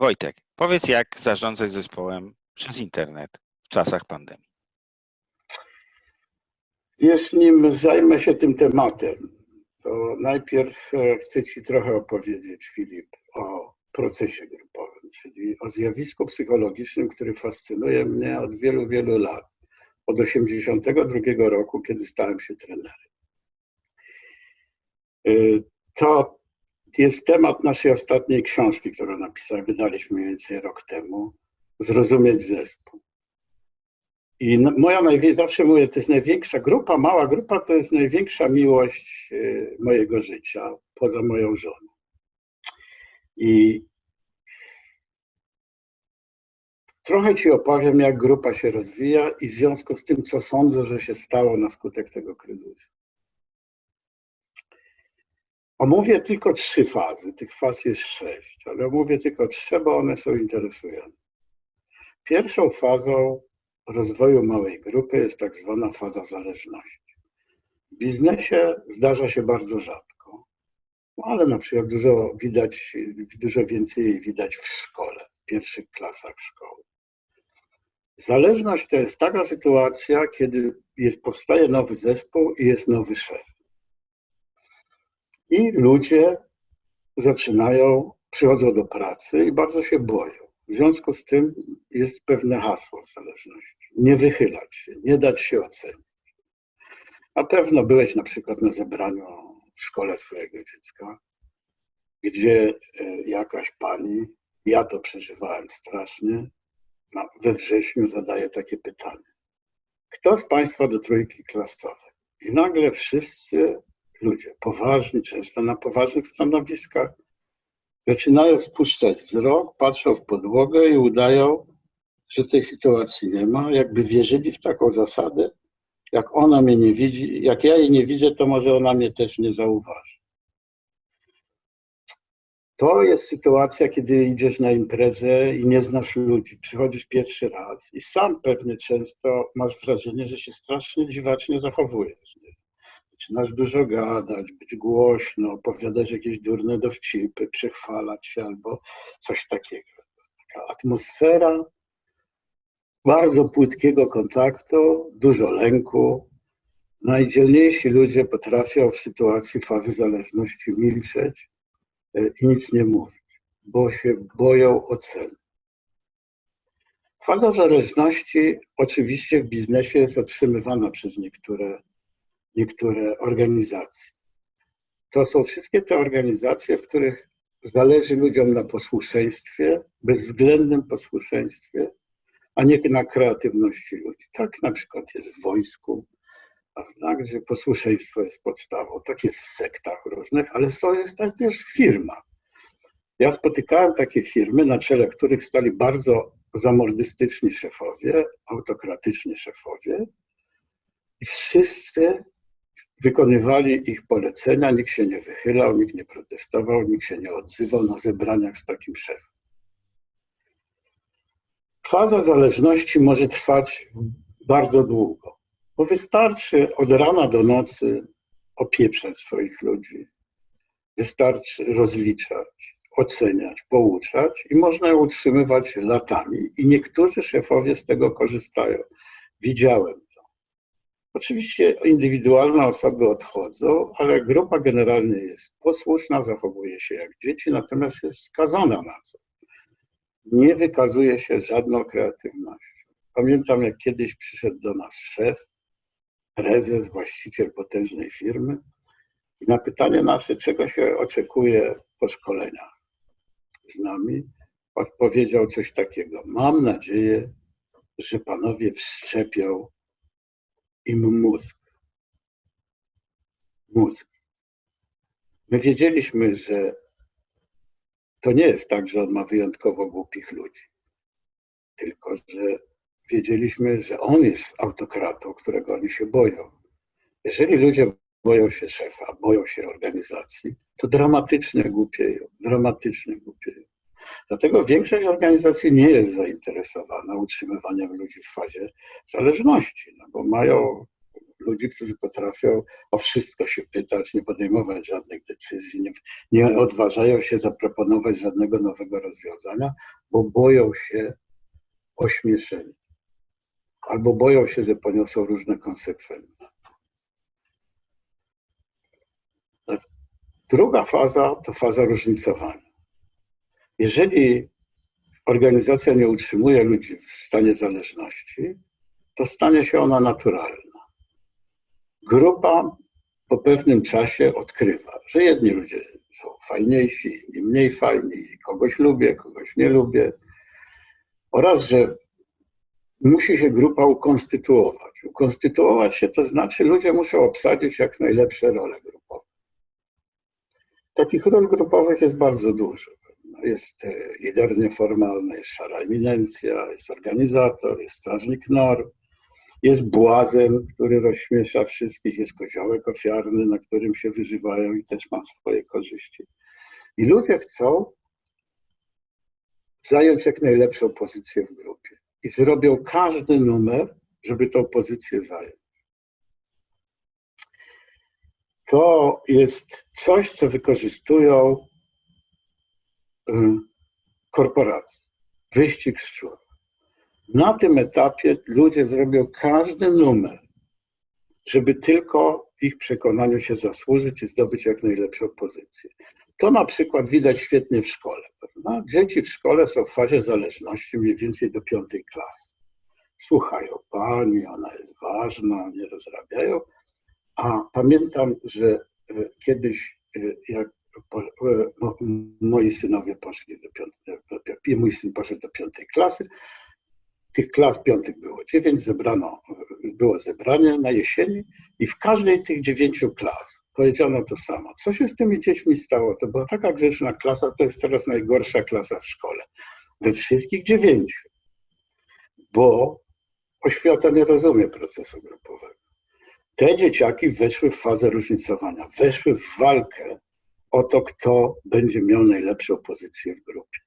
Wojtek, powiedz jak zarządzać zespołem przez internet w czasach pandemii. Jeśli zajmę się tym tematem, to najpierw e, chcę Ci trochę opowiedzieć, Filip, o procesie grupowym, czyli o zjawisku psychologicznym, który fascynuje mnie od wielu, wielu lat. Od 1982 roku, kiedy stałem się trenerem. E, to jest temat naszej ostatniej książki, którą napisałem, wydaliśmy mniej więcej rok temu. Zrozumieć zespół. I moja zawsze mówię, to jest największa grupa, mała grupa to jest największa miłość y, mojego życia, poza moją żoną. I trochę Ci opowiem, jak grupa się rozwija i w związku z tym, co sądzę, że się stało na skutek tego kryzysu. Omówię tylko trzy fazy, tych faz jest sześć, ale omówię tylko trzy, bo one są interesujące. Pierwszą fazą rozwoju małej grupy jest tak zwana faza zależności. W biznesie zdarza się bardzo rzadko, no ale na przykład dużo widać, dużo więcej widać w szkole, w pierwszych klasach szkoły. Zależność to jest taka sytuacja, kiedy jest, powstaje nowy zespół i jest nowy szef. I ludzie zaczynają, przychodzą do pracy i bardzo się boją. W związku z tym jest pewne hasło w zależności. Nie wychylać się, nie dać się ocenić. Na pewno byłeś na przykład na zebraniu w szkole swojego dziecka, gdzie e, jakaś pani, ja to przeżywałem strasznie, we wrześniu zadaje takie pytanie. Kto z Państwa do trójki klasowej? I nagle wszyscy ludzie, poważni, często na poważnych stanowiskach, zaczynają spuszczać wzrok, patrzą w podłogę i udają, że tej sytuacji nie ma, jakby wierzyli w taką zasadę, jak ona mnie nie widzi, jak ja jej nie widzę, to może ona mnie też nie zauważy. To jest sytuacja, kiedy idziesz na imprezę i nie znasz ludzi, przychodzisz pierwszy raz i sam pewnie często masz wrażenie, że się strasznie dziwacznie zachowujesz. Nie? Zaczynasz dużo gadać, być głośno, opowiadać jakieś durne dowcipy, przechwalać się albo coś takiego. Taka atmosfera bardzo płytkiego kontaktu, dużo lęku. Najdzielniejsi ludzie potrafią w sytuacji fazy zależności milczeć e, i nic nie mówić, bo się boją oceny. Faza zależności oczywiście w biznesie jest otrzymywana przez niektóre niektóre organizacje. To są wszystkie te organizacje, w których zależy ludziom na posłuszeństwie, bezwzględnym posłuszeństwie, a nie na kreatywności ludzi. Tak na przykład jest w wojsku, prawda, gdzie posłuszeństwo jest podstawą. Tak jest w sektach różnych, ale są, jest też w firmach. Ja spotykałem takie firmy, na czele których stali bardzo zamordystyczni szefowie, autokratyczni szefowie i wszyscy wykonywali ich polecenia, nikt się nie wychylał, nikt nie protestował, nikt się nie odzywał na zebraniach z takim szefem. Faza zależności może trwać bardzo długo, bo wystarczy od rana do nocy opieprzać swoich ludzi, wystarczy rozliczać, oceniać, pouczać i można utrzymywać latami. I niektórzy szefowie z tego korzystają. Widziałem Oczywiście indywidualne osoby odchodzą, ale grupa generalnie jest posłuszna, zachowuje się jak dzieci, natomiast jest skazana na co? Nie wykazuje się żadną kreatywnością. Pamiętam, jak kiedyś przyszedł do nas szef, prezes, właściciel potężnej firmy i na pytanie nasze, czego się oczekuje po szkoleniach z nami, odpowiedział coś takiego. Mam nadzieję, że panowie wszczepią im mózg. Mózg. My wiedzieliśmy, że to nie jest tak, że on ma wyjątkowo głupich ludzi, tylko że wiedzieliśmy, że on jest autokratą, którego oni się boją. Jeżeli ludzie boją się szefa, boją się organizacji, to dramatycznie głupieją, dramatycznie głupieją. Dlatego większość organizacji nie jest zainteresowana utrzymywaniem ludzi w fazie zależności, no bo mają ludzi, którzy potrafią o wszystko się pytać, nie podejmować żadnych decyzji, nie, nie odważają się zaproponować żadnego nowego rozwiązania, bo boją się ośmieszenia. Albo boją się, że poniosą różne konsekwencje. Druga faza to faza różnicowania. Jeżeli organizacja nie utrzymuje ludzi w stanie zależności, to stanie się ona naturalna. Grupa po pewnym czasie odkrywa, że jedni ludzie są fajniejsi, inni mniej fajni, kogoś lubię, kogoś nie lubię, oraz że musi się grupa ukonstytuować. Ukonstytuować się to znaczy, ludzie muszą obsadzić jak najlepsze role grupowe. Takich ról grupowych jest bardzo dużo. Jest e, lider nieformalny, jest szara eminencja, jest organizator, jest strażnik norm, jest błazen, który rozśmiesza wszystkich, jest koziołek ofiarny, na którym się wyżywają i też ma swoje korzyści. I ludzie chcą zająć jak najlepszą pozycję w grupie. I zrobią każdy numer, żeby tą pozycję zająć. To jest coś, co wykorzystują y, korporacje. Wyścig szczur. Na tym etapie ludzie zrobią każdy numer, żeby tylko w ich przekonaniu się zasłużyć i zdobyć jak najlepszą pozycję. To na przykład widać świetnie w szkole. Prawda? Dzieci w szkole są w fazie zależności mniej więcej do piątej klasy. Słuchają pani, ona jest ważna, nie rozrabiają. A pamiętam, że e, kiedyś, e, jak e, mo, moi synowie poszli do piątej, mój syn poszedł do piątej klasy, tych klas piątych było dziewięć, zebrano, było zebranie na jesieni i w każdej tych dziewięciu klas powiedziano to samo. Co się z tymi dziećmi stało? To była taka grzeczna klasa, to jest teraz najgorsza klasa w szkole. We wszystkich dziewięciu. Bo oświata nie rozumie procesu grupowego. Te dzieciaki weszły w fazę różnicowania, weszły w walkę o to, kto będzie miał najlepszą pozycję w grupie.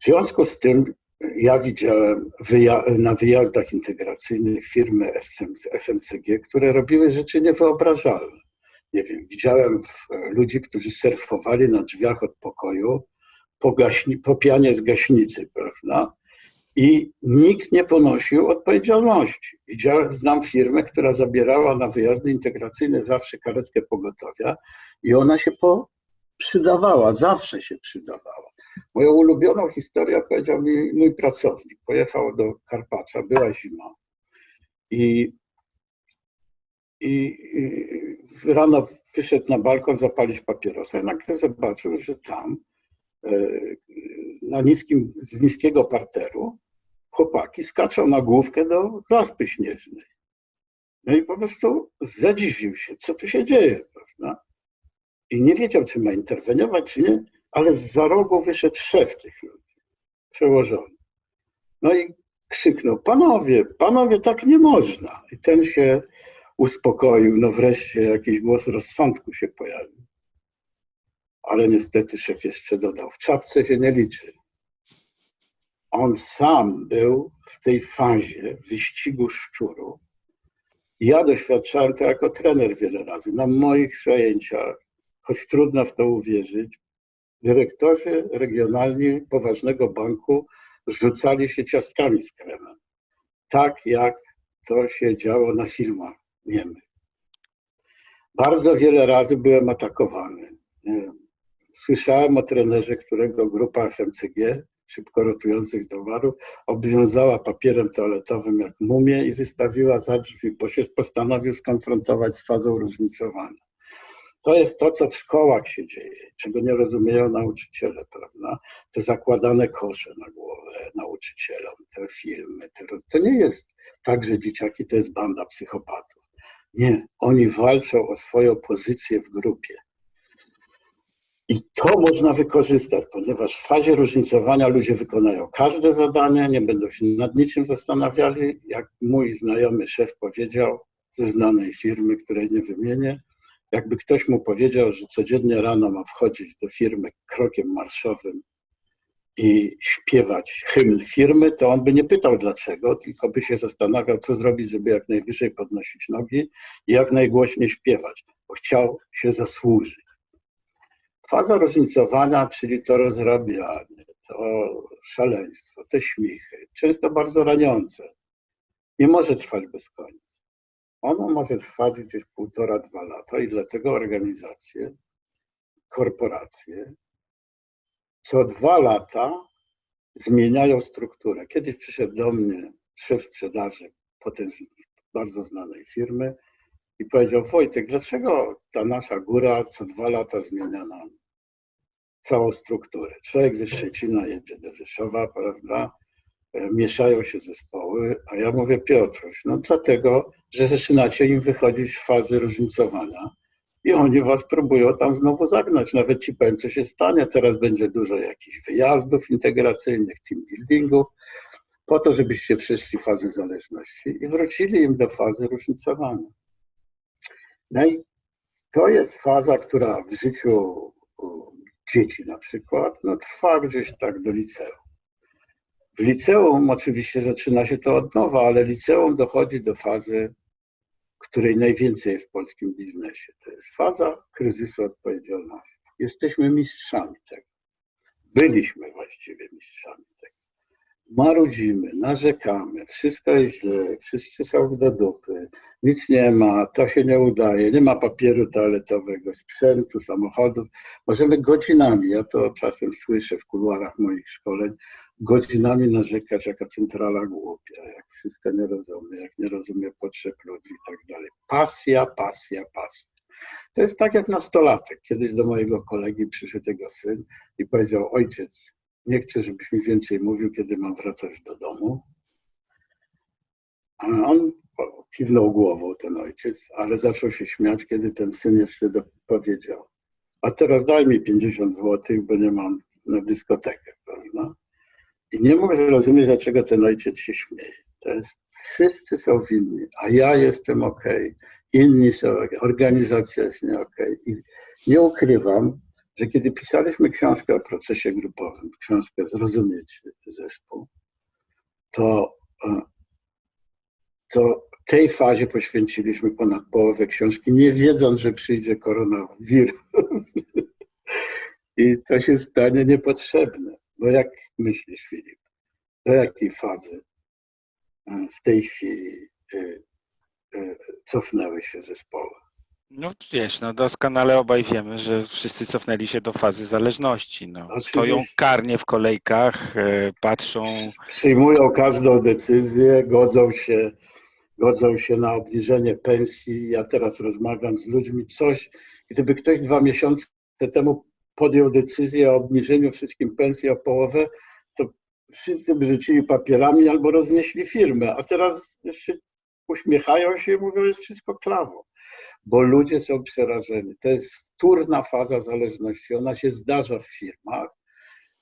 W związku z tym ja widziałem wyja na wyjazdach integracyjnych firmy FMCG, które robiły rzeczy niewyobrażalne. Nie wiem, widziałem ludzi, którzy surfowali na drzwiach od pokoju po, gaśni, po pianie z gaśnicy, prawda? I nikt nie ponosił odpowiedzialności. Widziałem, znam firmę, która zabierała na wyjazdy integracyjne zawsze karetkę pogotowia i ona się po, przydawała, zawsze się przydawała. Moją ulubioną historię opowiedział mi mój pracownik. Pojechał do Karpacza, była zima i, i, i rano wyszedł na balkon zapalić papierosa i nagle zobaczył, że tam e, na niskim, z niskiego parteru chłopaki skaczą na główkę do zaspy śnieżnej. No i po prostu zadziwił się, co tu się dzieje, prawda? I nie wiedział, czy ma interweniować, czy nie ale z za rogu wyszedł szef tych ludzi, przełożony. No i krzyknął, panowie, panowie, tak nie można. I ten się uspokoił, no wreszcie jakiś głos rozsądku się pojawił. Ale niestety szef jeszcze dodał, w czapce się nie liczy. On sam był w tej fazie wyścigu szczurów. Ja doświadczałem to jako trener wiele razy. Na moich zajęciach, choć trudno w to uwierzyć, dyrektorzy regionalni poważnego banku rzucali się ciastkami z kremem. Tak jak to się działo na filmach niemych. Bardzo wiele razy byłem atakowany. Słyszałem o trenerze, którego grupa FMCG, szybko rotujących towarów, obwiązała papierem toaletowym jak mumię i wystawiła za drzwi, bo się postanowił skonfrontować z fazą różnicowania. To jest to, co w szkołach się dzieje, czego nie rozumieją nauczyciele, prawda? Te zakładane kosze na głowę nauczycielom, te filmy, te, to nie jest tak, że dzieciaki to jest banda psychopatów. Nie, oni walczą o swoją pozycję w grupie. I to można wykorzystać, ponieważ w fazie różnicowania ludzie wykonają każde zadanie, nie będą się nad niczym zastanawiali. Jak mój znajomy szef powiedział ze znanej firmy, której nie wymienię, jakby ktoś mu powiedział, że codziennie rano ma wchodzić do firmy krokiem marszowym i śpiewać hymn firmy, to on by nie pytał dlaczego, tylko by się zastanawiał, co zrobić, żeby jak najwyżej podnosić nogi i jak najgłośniej śpiewać, bo chciał się zasłużyć. Faza różnicowania, czyli to rozrabianie, to szaleństwo, te śmichy, często bardzo raniące, nie może trwać bez końca. Ono może trwać gdzieś półtora, dwa lata i dlatego organizacje, korporacje co dwa lata zmieniają strukturę. Kiedyś przyszedł do mnie szef sprzedaży potężnej, bardzo znanej firmy i powiedział: Wojtek, dlaczego ta nasza góra co dwa lata zmienia nam całą strukturę? Człowiek ze Szczecina jedzie do Rzeszowa, prawda? E, Mieszają się zespoły, a ja mówię Piotruś, no dlatego, że zaczynacie im wychodzić w fazy różnicowania i oni was próbują tam znowu zagnać. Nawet ci powiem, co się stanie. Teraz będzie dużo jakichś wyjazdów integracyjnych, team buildingów, po to, żebyście przeszli fazę zależności i wrócili im do fazy różnicowania. No i to jest faza, która w życiu dzieci na przykład no, trwa gdzieś tak do liceum. W liceum oczywiście zaczyna się to od nowa, ale liceum dochodzi do fazy której najwięcej jest w polskim biznesie. To jest faza kryzysu odpowiedzialności. Jesteśmy mistrzami tego. Byliśmy właściwie mistrzami tego. Marudzimy, narzekamy, wszystko jest źle, wszyscy są do dupy, nic nie ma, to się nie udaje, nie ma papieru toaletowego, sprzętu, samochodów. Możemy godzinami, ja to czasem słyszę w kuluarach moich szkoleń, godzinami narzekać, jaka centrala głupia, jak wszystko nie rozumie, jak nie rozumie potrzeb ludzi i tak dalej. Pasja, pasja, pasja. To jest tak jak nastolatek. Kiedyś do mojego kolegi przyszedł jego syn i powiedział, ojciec, nie chcę, żebyś mi więcej mówił, kiedy mam wracać do domu. A on kiwnął głową, ten ojciec, ale zaczął się śmiać, kiedy ten syn jeszcze powiedział, a teraz daj mi 50 zł, bo nie mam na dyskotekę, prawda? I nie mogę zrozumieć, dlaczego ten ojciec się śmieje. To jest, wszyscy są winni, a ja jestem ok, inni są ok, organizacja jest nie ok. I nie ukrywam, że kiedy pisaliśmy książkę o procesie grupowym, książkę Zrozumieć zespół, to, e, to tej fazie poświęciliśmy ponad połowę książki, nie wiedząc, że przyjdzie koronawirus. I to się stanie niepotrzebne. Bo jak myślisz, Filip, do jakiej fazy e, w tej chwili e, cofnęły się zespoły? No wiesz, no doskonale obaj wiemy, że wszyscy cofnęli się do fazy zależności. No. Stoją karnie w kolejkach, e, patrzą. Przyjmują każdą decyzję, godzą się, godzą się na obniżenie pensji. Ja teraz rozmawiam z ludźmi, coś, gdyby ktoś dwa miesiące temu podjął decyzję o obniżeniu wszystkim pensji o połowę, to wszyscy by rzucili papierami albo roznieśli firmę, a teraz jeszcze uśmiechają się i mówią, jest wszystko klawo, bo ludzie są przerażeni. To jest wtórna faza zależności, ona się zdarza w firmach.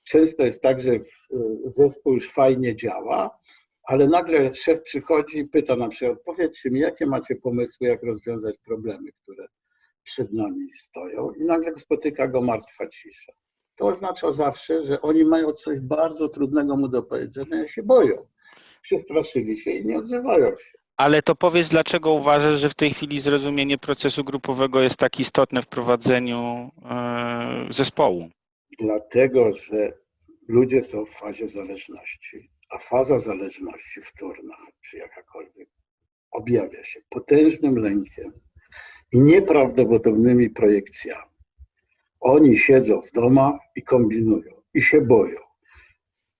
Często jest tak, że zespół już fajnie działa, ale nagle szef przychodzi i pyta na przykład, powiedzcie mi, jakie macie pomysły, jak rozwiązać problemy, które przed nami stoją i nagle spotyka go martwa cisza. To oznacza zawsze, że oni mają coś bardzo trudnego mu do powiedzenia i się boją. Przestraszyli się i nie odzywają się. Ale to powiedz, dlaczego uważasz, że w tej chwili zrozumienie procesu grupowego jest tak istotne w prowadzeniu e, zespołu? Dlatego, że ludzie są w fazie zależności, a faza zależności wtórna, czy jakakolwiek, objawia się potężnym lękiem i nieprawdopodobnymi projekcjami. Oni siedzą w domach i kombinują i się boją.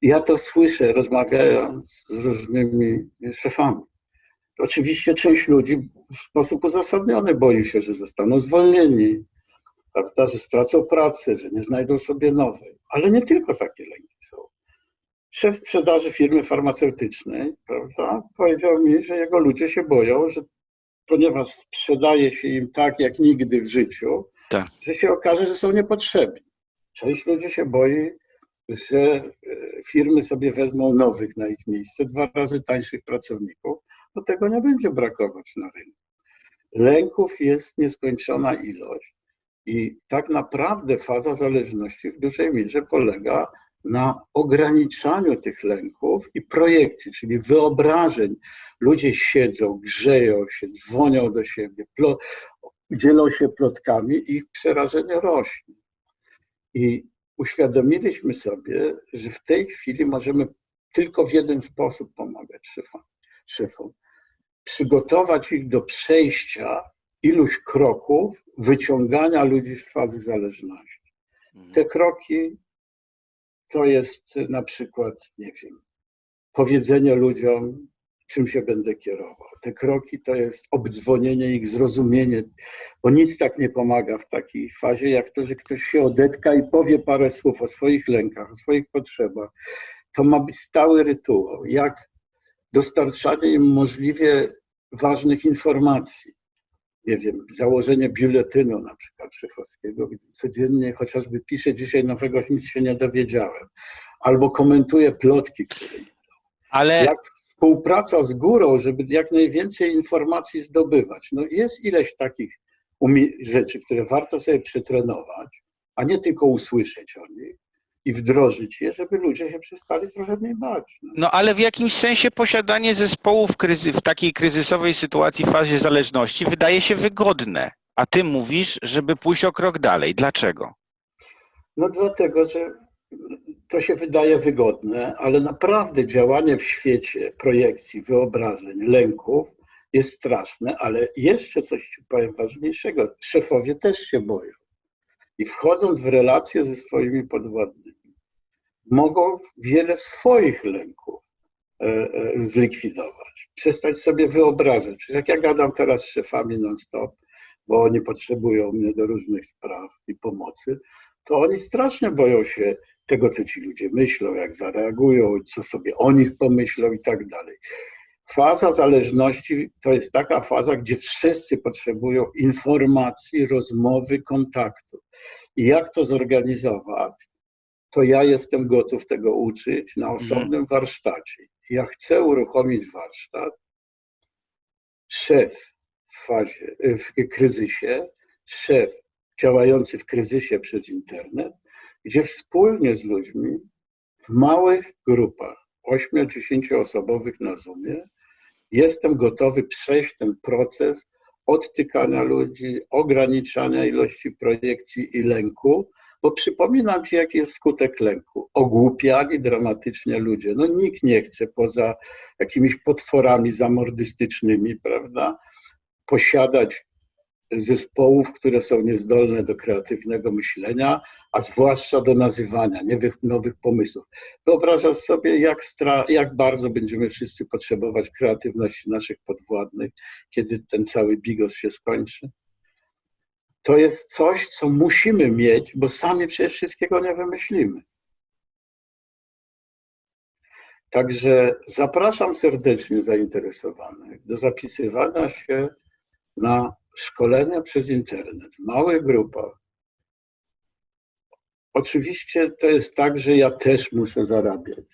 Ja to słyszę, rozmawiając z różnymi szefami. Oczywiście część ludzi w sposób uzasadniony boi się, że zostaną zwolnieni, prawda, że stracą pracę, że nie znajdą sobie nowej. Ale nie tylko takie lęki są. Szef sprzedaży firmy farmaceutycznej, prawda, powiedział mi, że jego ludzie się boją, że ponieważ sprzedaje się im tak jak nigdy w życiu, Tak. że się okaże, że są niepotrzebni. Część ludzi się boi, że e, firmy sobie wezmą nowych na ich miejsce, dwa razy tańszych pracowników, bo tego nie będzie brakować na rynku. Lęków jest nieskończona ilość i tak naprawdę faza zależności w dużej mierze polega na ograniczaniu tych lęków i projekcji, czyli wyobrażeń. Ludzie siedzą, grzeją się, dzwonią do siebie, dzielą się plotkami i ich przerażenie rośnie. I uświadomiliśmy sobie, że w tej chwili możemy tylko w jeden sposób pomagać szefom. szefom. Przygotować ich do przejścia iluś kroków wyciągania ludzi z fazy zależności. Te kroki to jest na przykład, nie wiem, powiedzenie ludziom, czym się będę kierował. Te kroki to jest obdzwonienie ich, zrozumienie, bo nic tak nie pomaga w takiej fazie, jak to, że ktoś się odetka i powie parę słów o swoich lękach, o swoich potrzebach. To ma być stały rytuał, jak dostarczanie im możliwie ważnych informacji. Nie wiem, założenie biuletynu na przykład szefowskiego, gdzie codziennie chociażby piszę dzisiaj nowego, nic się nie dowiedziałem. Albo komentuję plotki, które Ale jak współpraca z górą, żeby jak najwięcej informacji zdobywać. No jest ileś takich rzeczy, które warto sobie przetrenować, a nie tylko usłyszeć o nich i wdrożyć je, żeby ludzie się przestali trochę mniej bać. No. No ale w jakimś sensie posiadanie zespołu w, kryzy, w takiej kryzysowej sytuacji, w fazie zależności wydaje się wygodne. A ty mówisz, żeby pójść o krok dalej. Dlaczego? no dlatego, że to się wydaje wygodne, ale naprawdę działanie w świecie projekcji, wyobrażeń, lęków jest straszne, ale jeszcze coś powiem ważniejszego. Szefowie też się boją. I wchodząc w relacje ze swoimi podwładnymi, mogą wiele swoich lęków e, e, zlikwidować. Przestać sobie wyobrażać. Przecież Jak ja gadam teraz z szefami non-stop, bo oni potrzebują mnie do różnych spraw i pomocy, to oni strasznie boją się tego, co ci ludzie myślą, jak zareagują, co sobie o nich pomyślą i tak dalej. Faza zależności to jest taka faza, gdzie wszyscy potrzebują informacji, rozmowy, kontaktu. I jak to zorganizować, to ja jestem gotów tego uczyć na osobnym warsztacie. Ja chcę uruchomić warsztat. Szef w fazie, w kryzysie, szef działający w kryzysie przez internet, gdzie wspólnie z ludźmi w małych grupach, 8-10 osobowych na Zoomie, jestem gotowy przejść ten proces odtykania ludzi, ograniczania ilości projekcji i lęku, bo przypominam Ci, jaki jest skutek lęku. Ogłupiali dramatycznie ludzie. No nikt nie chce poza jakimiś potworami zamordystycznymi, prawda, posiadać zespołów, które są niezdolne do kreatywnego myślenia, a zwłaszcza do nazywania nowych, pomysłów. Wyobrażasz sobie, jak, jak bardzo będziemy wszyscy potrzebować kreatywności naszych podwładnych, kiedy ten cały bigos się skończy? To jest coś, co musimy mieć, bo sami przecież wszystkiego nie wymyślimy. Także zapraszam serdecznie zainteresowanych do zapisywania się na szkolenia przez internet w małych grupach. Oczywiście to jest tak, że ja też muszę zarabiać.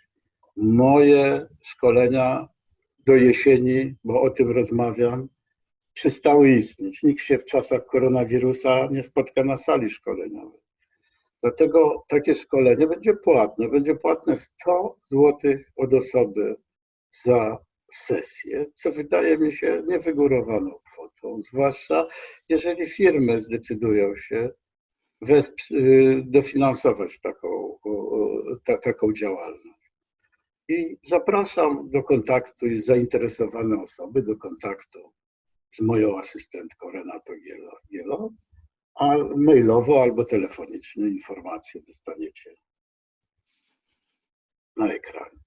Moje szkolenia do jesieni, bo o tym rozmawiam, przestały istnieć. Nikt się w czasach koronawirusa nie spotka na sali szkoleniowej. Dlatego takie szkolenie będzie płatne. Będzie płatne 100 zł od osoby za sesję, co wydaje mi się niewygórowaną kwotą, zwłaszcza jeżeli firmy zdecydują się dofinansować taką, ta, taką działalność. I zapraszam do kontaktu i zainteresowane osoby do kontaktu z moją asystentką Renatą Gielo a mailowo albo telefonicznie informacje dostaniecie na ekranie.